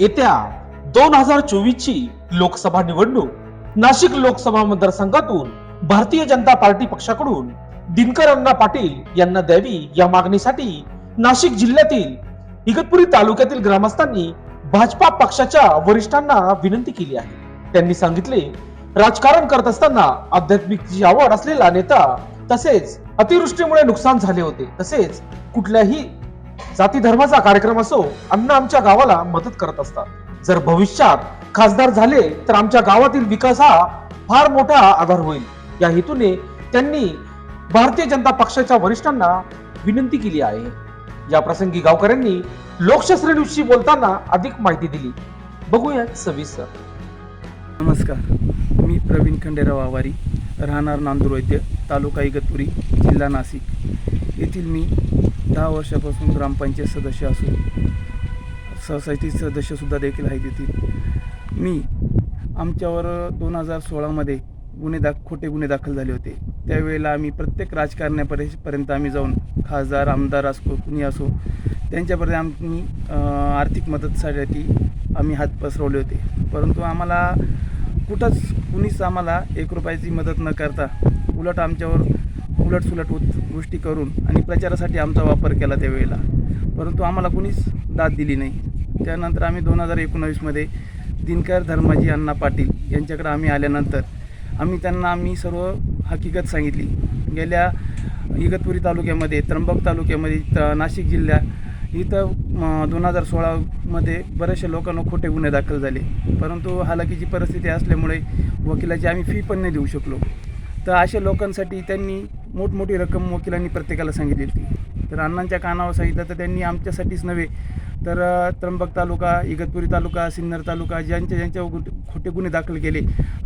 येत्या दोन हजार चोवीस ची लोकसभा निवडणूक नाशिक लोकसभा मतदारसंघातून भारतीय जनता पार्टी पक्षाकडून दिनकर अण्णा पाटील यांना द्यावी या मागणीसाठी नाशिक जिल्ह्यातील इगतपुरी तालुक्यातील ग्रामस्थांनी भाजपा पक्षाच्या वरिष्ठांना विनंती केली आहे. त्यांनी सांगितले राजकारण करत असताना आध्यात्मिकची आवड असलेला नेता तसेच अतिवृष्टीमुळे नुकसान झाले होते तसेच कुठल्याही जाती धर्माचा कार्यक्रम असो अण्णा आमच्या गावाला मदत करत असतात. जर भविष्यात खासदार झाले तर आमच्या गावातील विकास हा फार मोठा आधार होईल. या हेतूने त्यांनी भारतीय जनता पक्षाच्या वरिष्ठांना विनंती केली आहे. या प्रसंगी गावकऱ्यांनी लोकशास्त्र बोलताना अधिक माहिती दिली. बघूया सविस्तर. नमस्कार. मी प्रवीण खंडेराव आवारी राहणार नांदूर वैद्य तालुका इगतपुरी जिल्हा नाशिक. येथील मी दहा वर्षापासून ग्रामपंचायत सदस्य असून सोसायटी सदस्यसुद्धा देखील आहे तिथे. मी आमच्यावर दोन हजार सोळामध्ये गुन्हे दाख खोटे गुन्हे दाखल झाले होते. त्यावेळेला आम्ही प्रत्येक राजकारण्यापर्यपर्यंत आम्ही जाऊन खासदार आमदार असो कुणी असो त्यांच्यापर्यंत आम्ही आर्थिक मदतसाठी आम्ही हात पसरवले होते. परंतु आम्हाला कुठंच कुणीच आम्हाला एक रुपयाची मदत न करता उलट आमच्यावर उलटसुलट होत गोष्टी करून आणि प्रचारासाठी आमचा वापर केला त्यावेळेला. परंतु आम्हाला कुणीच दाद दिली नाही. त्यानंतर आम्ही दोन हजार एकोणावीसमध्ये दिनकर धर्माजी अण्णा पाटील यांच्याकडे आम्ही आल्यानंतर आम्ही त्यांना आम्ही सर्व हकीकत सांगितली. गेल्या इगतपुरी तालुक्यामध्ये त्र्यंबक तालुक्यामध्ये त- नाशिक जिल्ह्या इथं दोन हजार सोळामध्ये बऱ्याचशा लोकांना खोटे गुन्हे दाखल झाले. परंतु हालाकीची परिस्थिती असल्यामुळे वकिलाची आम्ही फी पण नाही देऊ शकलो. तर अशा लोकांसाठी त्यांनी मोठमोठी रक्कम वकिलांनी प्रत्येकाला सांगितली होती. तर अण्णांच्या कानावर सांगितलं तर त्यांनी आमच्यासाठीच नव्हे तर त्र्यंबक तालुका इगतपुरी तालुका सिन्नर तालुका ज्यांच्या ज्यांच्या खोटे गुन्हे दाखल केले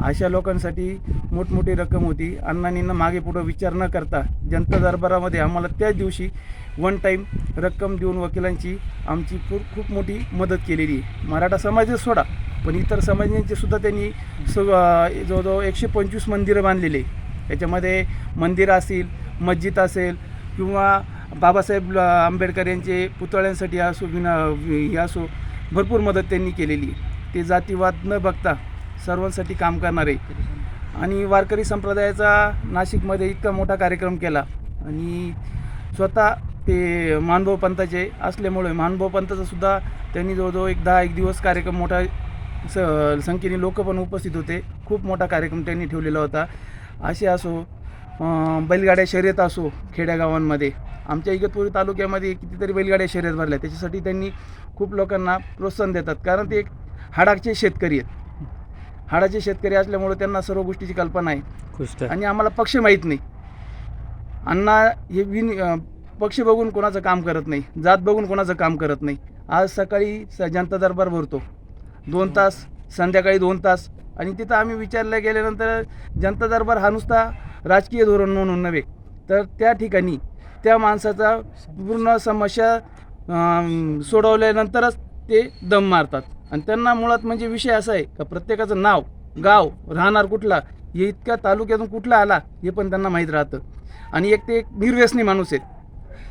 अशा लोकांसाठी मोठमोठी रक्कम होती. अण्णांनीनं मागे पुढं विचार न करता जनता दरबारामध्ये आम्हाला त्याच दिवशी वन टाईम रक्कम देऊन वकिलांची आमची खूप खूप मोठी मदत केलेली आहे. मराठा समाजच सोडा पण इतर समाजांचे सुद्धा त्यांनी स जवळजवळ एकशे पंचवीस मंदिरं बांधलेले याच्यामध्ये मंदिर असेल मस्जिद असेल किंवा बाबासाहेब आंबेडकर यांचे पुतळ्यांसाठी असो विना हे असो भरपूर मदत त्यांनी केलेली ते जातीवाद न बघता सर्वांसाठी काम करणारे. आणि वारकरी संप्रदायाचा नाशिकमध्ये इतका मोठा कार्यक्रम केला. आणि स्वतः ते मानभाऊ पंथाचे असल्यामुळे मानभाऊ पंथाचा सुद्धा त्यांनी जवळजवळ एक दहा एक दिवस कार्यक्रम मोठा स संख्येने लोक पण उपस्थित होते. खूप मोठा कार्यक्रम त्यांनी ठेवलेला होता. असे असो बैलगाड्या शर्यत असो खेड्यागावांमध्ये आमच्या इगतपुरी तालुक्यामध्ये कितीतरी बैलगाड्या शर्यत भरल्या. त्याच्यासाठी त्यांनी खूप लोकांना प्रोत्साहन देतात. कारण ते एक हाडाचे शेतकरी आहेत. हाडाचे शेतकरी असल्यामुळे त्यांना सर्व गोष्टीची कल्पना आहे. आणि आम्हाला पक्ष माहीत नाही. अण्णा हे विन पक्ष बघून कोणाचं काम करत नाही. जात बघून कोणाचं काम करत नाही. आज सकाळी स जनता दरबार भरतो. दोन तास संध्याकाळी दोन तास. आणि तिथं आम्ही विचारल्या गेल्यानंतर जनता दरबार हा नुसता राजकीय धोरण म्हणून नव्हे तर त्या ठिकाणी त्या माणसाचा पूर्ण समस्या सोडवल्यानंतरच ते दम मारतात. आणि त्यांना मुळात म्हणजे विषय असा आहे का प्रत्येकाचं नाव गाव राहणार कुठला हे इतक्या तालुक्यातून कुठला आला हे पण त्यांना माहीत राहतं. आणि एक ते एक निर्व्यसनी माणूस आहेत.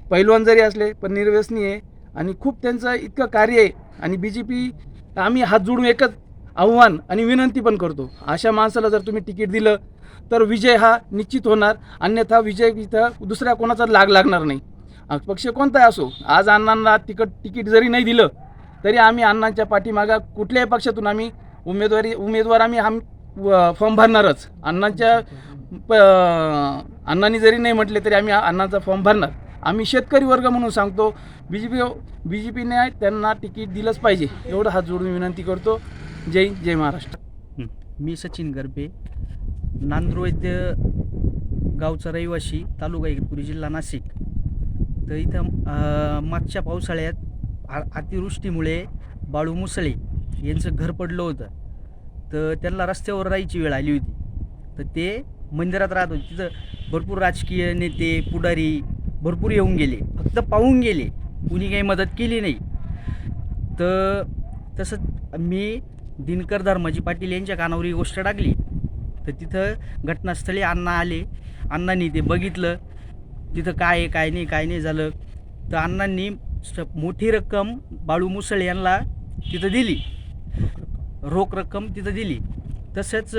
पैलवान जरी असले पण निर्व्यसनी आहे. आणि खूप त्यांचं इतकं कार्य आहे. आणि बी जे पी आम्ही हात जोडून एकच आव्हान आणि विनंती पण करतो. अशा माणसाला जर तुम्ही तिकीट दिलं तर विजय हा निश्चित होणार. अन्यथा विजय इथं दुसऱ्या कोणाचा लाग लागणार नाही. पक्ष कोणताही असो आज अण्णांना तिकट तिकीट जरी नाही दिलं तरी आम्ही अण्णांच्या पाठीमागा कुठल्याही पक्षातून आम्ही उमेदवारी उमेदवार आम्ही आम फॉर्म भरणारच. अण्णांच्या प अण्णांनी जरी नाही म्हटले तरी आम्ही अण्णांचा फॉर्म भरणार. आम्ही शेतकरी वर्ग म्हणून सांगतो B J P B J पीने त्यांना तिकीट दिलंच पाहिजे. एवढं हात जोडून विनंती करतो. जय हिंद, जय महाराष्ट्र. मी सचिन गरबे नांदुरवैद्य गावचा रहिवासी तालुका इगतपुरी जिल्हा नाशिक. तर इथं मागच्या पावसाळ्यात आ अतिवृष्टीमुळे बाळू मुसळे यांचं घर पडलं होतं. तर त्यांना रस्त्यावर राहायची वेळ आली होती. तर ते मंदिरात राहत होते. तिथं भरपूर राजकीय नेते पुढारी भरपूर येऊन गेले. फक्त पाहून गेले. कुणी काही मदत केली नाही. तर तसंच मी दिनकर धर्माजी पाटील यांच्या कानावर ही गोष्ट टाकली. तर तिथं घटनास्थळी अण्णा आले. अण्णांनी ते बघितलं. तिथं काय आहे काय नाही काय नाही झालं. तर अण्णांनी स- मोठी रक्कम बाळू मुसळे यांना तिथं दिली. रोख रक्कम तिथं दिली. तसंच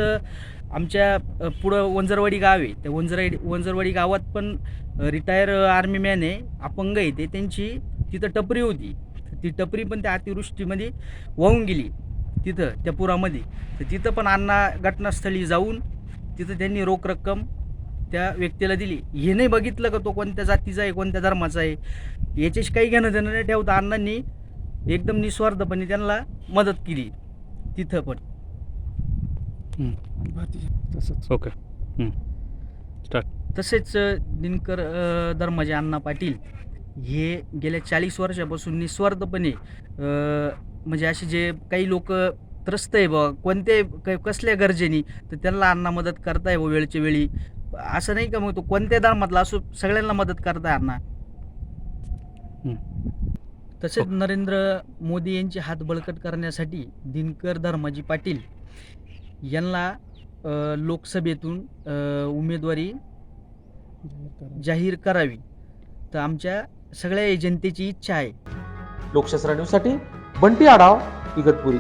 आमच्या पुढं वंजरवाडी गाव आहे. त्या वंजरवाडी वंजरवाडी गावात पण रिटायर आर्मी मॅन आहे अपंग आहे. ते त्यांची तिथं टपरी होती. ती टपरी पण त्या अतिवृष्टीमध्ये वाहून गेली. तिथं त्या पुरामध्ये. तर तिथं पण अण्णा घटनास्थळी जाऊन तिथं त्यांनी रोख रक्कम त्या व्यक्तीला दिली. हे नाही बघितलं का तो कोणत्या जातीचा आहे कोणत्या धर्माचा आहे? याच्याशी काही घेणं देणं नाही ठेवता अण्णांनी एकदम निस्वार्थपणे त्यांना मदत केली. तिथं पण. तसंच ओके. तसेच दिनकर अ, धर्माचे अण्णा पाटील हे गेल्या चाळीस वर्षापासून निस्वार्थपणे म्हणजे असे जे काही लोक त्रस्त आहे बा कोणते कसल्या गरजेनी तर त्यांना अण्णा मदत करताय बा वेळच्या वेळी. असं नाही का मग तो कोणत्या धर्मातला असो सगळ्यांना मदत करताय अण्णा. तसेच नरेंद्र मोदी यांचे हात बळकट करण्यासाठी दिनकर धर्माजी पाटील यांना लोकसभेतून उमेदवारी जाहीर करावी. तर आमच्या सगळ्या जनतेची इच्छा आहे. लोकशास्त्र न्यूजसाठी बंटी आढाव इगतपुरी.